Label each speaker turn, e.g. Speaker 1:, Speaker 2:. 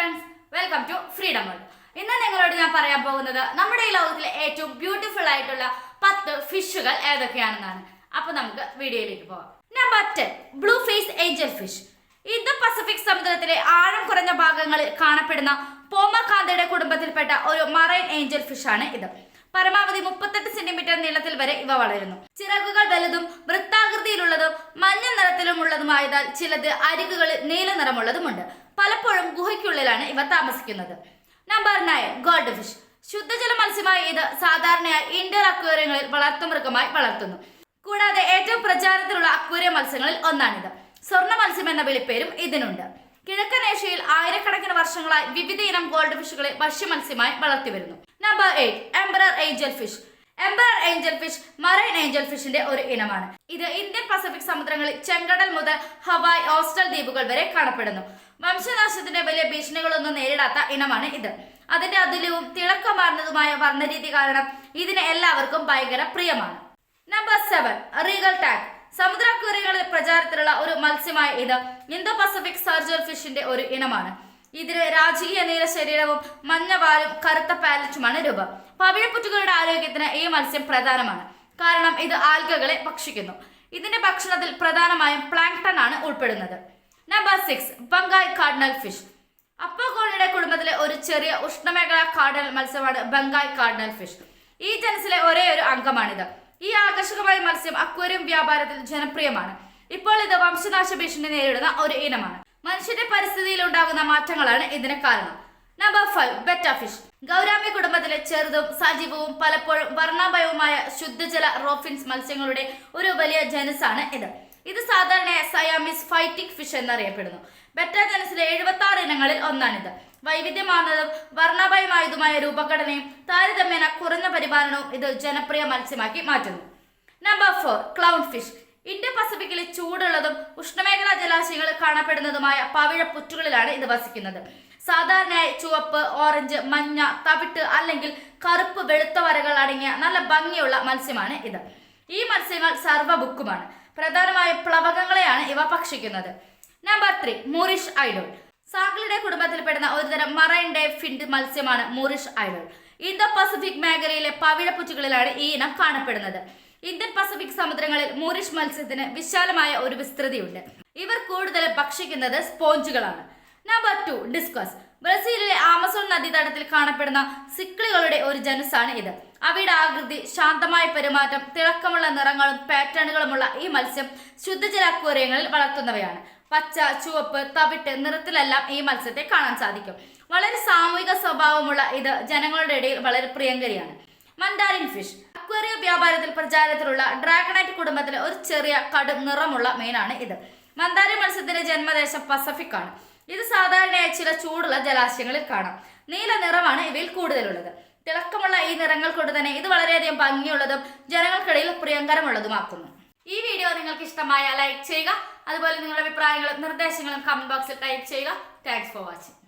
Speaker 1: Friends welcome to freedom world ഇന്ന് നിങ്ങളോട് ഞാൻ പറയാൻ പോകുന്നത് നമ്മുടെ ഈ ലോകത്തിലെ ഏറ്റവും ബ്യൂട്ടിഫുൾ ആയിട്ടുള്ള പത്ത് ഫിഷുകൾ ഏതൊക്കെയാണെന്നാണ്. അപ്പൊ നമുക്ക് വീഡിയോയിലേക്ക് പോവാം. Number ten blue face angel fish India Pacific സമുദ്രത്തിലെ ആഴം കുറഞ്ഞ ഭാഗങ്ങളിൽ കാണപ്പെടുന്ന പോമക്കാന്തയുടെ കുടുംബത്തിൽപ്പെട്ട ഒരു മറൈൻ ഏഞ്ചൽ ഫിഷ് ആണ് ഇത്. പരമാവധി മുപ്പത്തെട്ട് സെന്റിമീറ്റർ നീളത്തിൽ വരെ ഇവ വളരുന്നു. ചിറകുകൾ വലുതും വൃത്താകൃതിയിലുള്ളതും മഞ്ഞ നിറത്തിലുമുള്ളതുമായതാൽ ചിലത് അരികുകളിൽ നീല നിറമുള്ളതുമുണ്ട്. പലപ്പോഴും ഗുഹയ്ക്കുള്ളിലാണ് ഇവ താമസിക്കുന്നത്. നമ്പർ നയൻ ഗോൾഡ് ഫിഷ് ശുദ്ധജല മത്സ്യമായ ഇത് സാധാരണയായി ഇൻഡോർ അക്വേറിയങ്ങളിൽ വളർത്തുമൃഗമായി വളർത്തുന്നു. കൂടാതെ ഏറ്റവും പ്രചാരത്തിലുള്ള അക്വേറിയ മത്സ്യങ്ങളിൽ ഒന്നാണിത്. സ്വർണ മത്സ്യം എന്ന വിളിപ്പേരും ഇതിനുണ്ട്. കിഴക്കൻ ഏഷ്യയിൽ ആയിരക്കണക്കിന് വർഷങ്ങളായി വിവിധ ഇനം ഗോൾഡ് ഫിഷുകളെ ഭക്ഷ്യ മത്സ്യമായി വളർത്തി വരുന്നു number eight emperor angel fish emperor angel fish marine angel ഫിഷിന്റെ ഒരു ഇനമാണ്. ഇത് ഇന്ത്യൻ പസഫിക് സമുദ്രങ്ങളിൽ ചെങ്കടൽ മുതൽ ഹവായ് ഓസ്റ്റൽ ദ്വീപുകൾ വരെ കാണപ്പെടുന്നു. വംശനാശത്തിന്റെ വലിയ ഭീഷണികളൊന്നും നേരിടാത്ത ഇനമാണ് ഇത്. അതിന്റെ അതുല്യവും തിളക്കമാർന്നതുമായ വർണരീതി കാരണം ഇതിന് എല്ലാവർക്കും ഭയങ്കര പ്രിയമാണ്. നമ്പർ സെവൻ റീഗൽ ടാഗ് സമുദ്രാക്വേറിയങ്ങളിൽ പ്രചാരത്തിലുള്ള ഒരു മത്സ്യമായ ഇത് ഇന്തോ പസഫിക് സർജർ ഫിഷിന്റെ ഒരു ഇനമാണ്. ഇതിന് രാജകീയ നീല ശരീരവും മഞ്ഞവാലും കറുത്ത പാലറ്റുമാണ് രൂപം. പവിഴപ്പുറ്റുകളുടെ ആരോഗ്യത്തിന് ഈ മത്സ്യം പ്രധാനമാണ്. കാരണം ഇത് ആൽഗകളെ ഭക്ഷിക്കുന്നു. ഇതിന്റെ ഭക്ഷണത്തിൽ പ്രധാനമായും പ്ലാങ്ടൺ ആണ് ഉൾപ്പെടുന്നത്. Number six Banggai cardinal fish. അപ്പോകോണിയുടെ കുടുംബത്തിലെ ഒരു ചെറിയ ഉഷ്ണമേഖലാ കാർഡിനൽ മത്സ്യമാണ് ബംഗായ് കാർഡിനൽ ഫിഷ്. ഈ ജനസിലെ ഒരേ ഒരു അംഗമാണിത്. ഈ ആകർഷകമായ മത്സ്യം അക്വേറിയം വ്യാപാരത്തിൽ ജനപ്രിയമാണ്. ഇപ്പോൾ ഇത് വംശനാശ ഭീഷണി നേരിടുന്ന ഒരു ഇനമാണ്. മനുഷ്യന്റെ പരിസ്ഥിതിയിൽ ഉണ്ടാകുന്ന മാറ്റങ്ങളാണ് ഇതിന് കാരണം. Number five betta fish gourami കുടുംബത്തിലെ ചെറുതും സജീവവും പലപ്പോഴും വർണാഭയവുമായ ശുദ്ധജല റോഫിൻസ് മത്സ്യങ്ങളുടെ ഒരു വലിയ ജനസാണ് ഇത്. ഇത് സാധാരണയായി സയാമിസ് ഫൈറ്റിക് ഫിഷ് എന്നറിയപ്പെടുന്നു. ബെറ്റ ജനസിലെ എഴുപത്തി ആറ് ഇനങ്ങളിൽ ഒന്നാണിത്. വൈവിധ്യമാർന്നതും വർണാഭയമായതുമായ രൂപഘടനയും താരതമ്യേന കുറഞ്ഞ പരിപാലനവും ഇത് ജനപ്രിയ മത്സ്യമാക്കി മാറ്റുന്നു. Number four clown fish India പസഫിക്കിലെ ചൂടുള്ളതും ഉഷ്ണമേഖലാ ജലാശയങ്ങളിൽ കാണപ്പെടുന്നതുമായ പവിഴ പുറ്റുകളിലാണ് ഇത് വസിക്കുന്നത്. സാധാരണയായി ചുവപ്പ് ഓറഞ്ച് മഞ്ഞ തവിട്ട് അല്ലെങ്കിൽ കറുപ്പ് വെളുത്ത വരകൾ അടങ്ങിയ നല്ല ഭംഗിയുള്ള മത്സ്യമാണ് ഇത്. ഈ മത്സ്യങ്ങൾ സർവബുക്കുമാണ് പ്രധാനമായും പ്ലവകങ്ങളെയാണ് ഇവ ഭക്ഷിക്കുന്നത്. നമ്പർ ത്രീ മൂറിഷ് ഐഡോൾ സാഗ്ലിയുടെ കുടുംബത്തിൽപ്പെടുന്ന ഒരുതരം മറൈൻ ഡേ ഫിൻഡ് മത്സ്യമാണ് മൂറിഷ് ഐഡോൾ ഇന്തോ പസഫിക് മേഖലയിലെ പവിഴപ്പുറ്റുകളിലാണ് ഈ ഇനം കാണപ്പെടുന്നത്. ഇന്ത്യൻ പസഫിക് സമുദ്രങ്ങളിൽ മൂരിഷ് മത്സ്യത്തിന് വിശാലമായ ഒരു വിസ്തൃതിയുണ്ട്. ഇവർ കൂടുതൽ ഭക്ഷിക്കുന്നത് സ്പോഞ്ചുകളാണ്. നമ്പർ ടു ഡിസ്കസ് ബ്രസീലിലെ ആമസോൺ നദീതടത്തിൽ കാണപ്പെടുന്ന സിക്കിളുകളുടെ ഒരു ജനുസാണ് ഇത്. അവയുടെ ആകൃതി ശാന്തമായ പെരുമാറ്റം തിളക്കമുള്ള നിറങ്ങളും പാറ്റേണുകളുമുള്ള ഈ മത്സ്യം ശുദ്ധജല അക്വേറിയങ്ങളിൽ വളർത്തുന്നവയാണ്. പച്ച ചുവപ്പ് തവിട്ട് നിറത്തിലെല്ലാം ഈ മത്സ്യത്തെ കാണാൻ സാധിക്കും. വളരെ സാമൂഹിക സ്വഭാവമുള്ള ഇത് ജനങ്ങളുടെ ഇടയിൽ വളരെ പ്രിയങ്കരിയാണ്. മന്ദാരിൻ ഫിഷ് അക്വേറിയ വ്യാപാരത്തിൽ പ്രചാരത്തിലുള്ള ഡ്രാഗണൈറ്റ് കുടുംബത്തിലെ ഒരു ചെറിയ കടും നിറമുള്ള മീനാണ് ഇത്. മന്ദാരി മത്സ്യത്തിന്റെ ജന്മദേശം പസഫിക് ആണ്. ഇത് സാധാരണയായി ചില ചൂടുള്ള ജലാശയങ്ങളിൽ കാണാം. നീല നിറമാണ് ഇവയിൽ കൂടുതലുള്ളത്. തിളക്കമുള്ള ഈ നിറങ്ങൾ കൊണ്ട് തന്നെ ഇത് വളരെയധികം ഭംഗിയുള്ളതും ജനങ്ങൾക്കിടയിൽ പ്രിയങ്കരമുള്ളതുമാക്കുന്നു. ഈ വീഡിയോ നിങ്ങൾക്ക് ഇഷ്ടമായ ലൈക്ക് ചെയ്യുക. അതുപോലെ നിങ്ങളുടെ അഭിപ്രായങ്ങളും നിർദ്ദേശങ്ങളും കമന്റ് ബോക്സിൽ ടൈപ്പ് ചെയ്യുക. Thanks for watching